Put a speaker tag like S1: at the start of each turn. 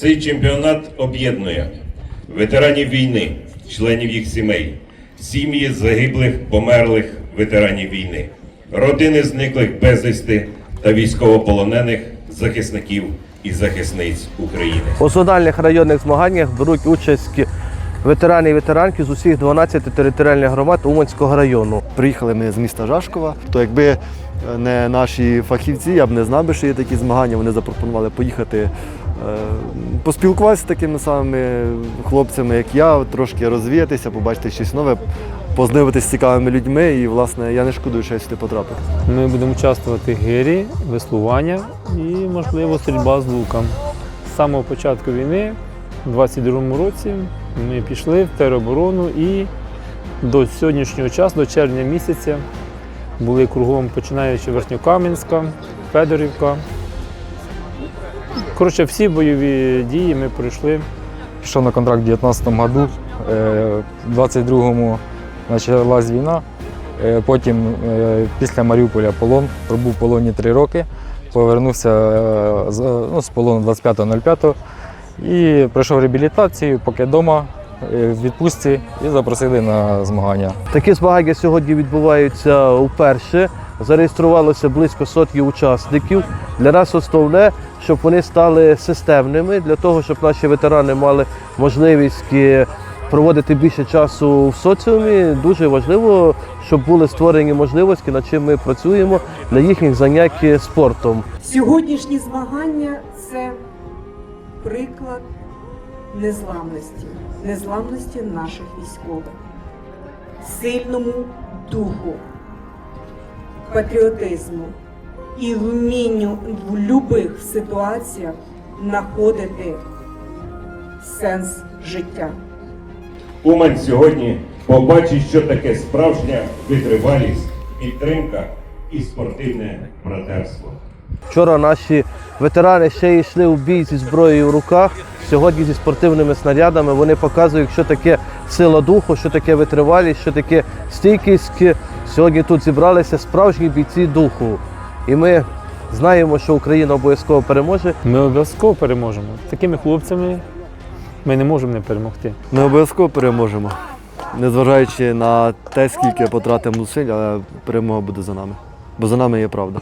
S1: Цей чемпіонат об'єднує ветеранів війни, членів їх сімей, сім'ї загиблих, померлих ветеранів війни, родини зниклих безвісти та військовополонених захисників і захисниць України.
S2: У зональних районних змаганнях беруть участь ветерани і ветеранки з усіх 12 територіальних громад Уманського району.
S3: Приїхали ми з міста Жашкова. То якби не наші фахівці, я б не знав би, що є такі змагання. Вони запропонували поїхати е, поспілкуватися з такими самими хлопцями, як я, трошки розвіятися, побачити щось нове, познайомитися з цікавими людьми. І, власне, я не шкодую, що я сюди потрапив.
S4: Ми будемо участвувати в гирі, веслування і, можливо, стрільба з луком. З самого початку війни, у 22-му році, ми пішли в тероборону і до сьогоднішнього часу, до червня місяця, були кругом, починаючи Верхньокам'янська, Федорівка. Коротше, всі бойові дії ми пройшли.
S5: Пішов на контракт у 2019 году. Е, В 22-му почалась війна. Е, Потім е, після Маріуполя полон. Пробув в полоні три роки. Повернувся ну, з полону 25.05 і пройшов реабілітацію, поки вдома в відпустці і запросили на змагання.
S2: Такі змагання сьогодні відбуваються вперше. Зареєструвалося близько сотні учасників. Для нас основне, щоб вони стали системними, для того, щоб наші ветерани мали можливість е, проводити більше часу в соціумі. Дуже важливо, щоб були створені можливості, над чим ми працюємо для їхніх занять спортом.
S6: Сьогоднішні змагання це приклад незламності, незламності наших військових, сильному духу, патріотизму і вмінню в будь-яких ситуаціях знаходити сенс життя.
S1: Умань сьогодні побачить, що таке справжня витривалість, підтримка і спортивне братерство.
S2: Вчора наші ветерани ще йшли у бій зі зброєю в руках. Сьогодні зі спортивними снарядами вони показують, що таке сила духу, що таке витривалість, що таке стійкість. Сьогодні тут зібралися справжні бійці духу. І ми знаємо, що Україна обов'язково переможе.
S4: Ми обов'язково переможемо. Такими хлопцями ми не можемо не перемогти.
S3: Ми обов'язково переможемо. Незважаючи на те, скільки потратимо зусиль, але перемога буде за нами. Бо за нами є правда.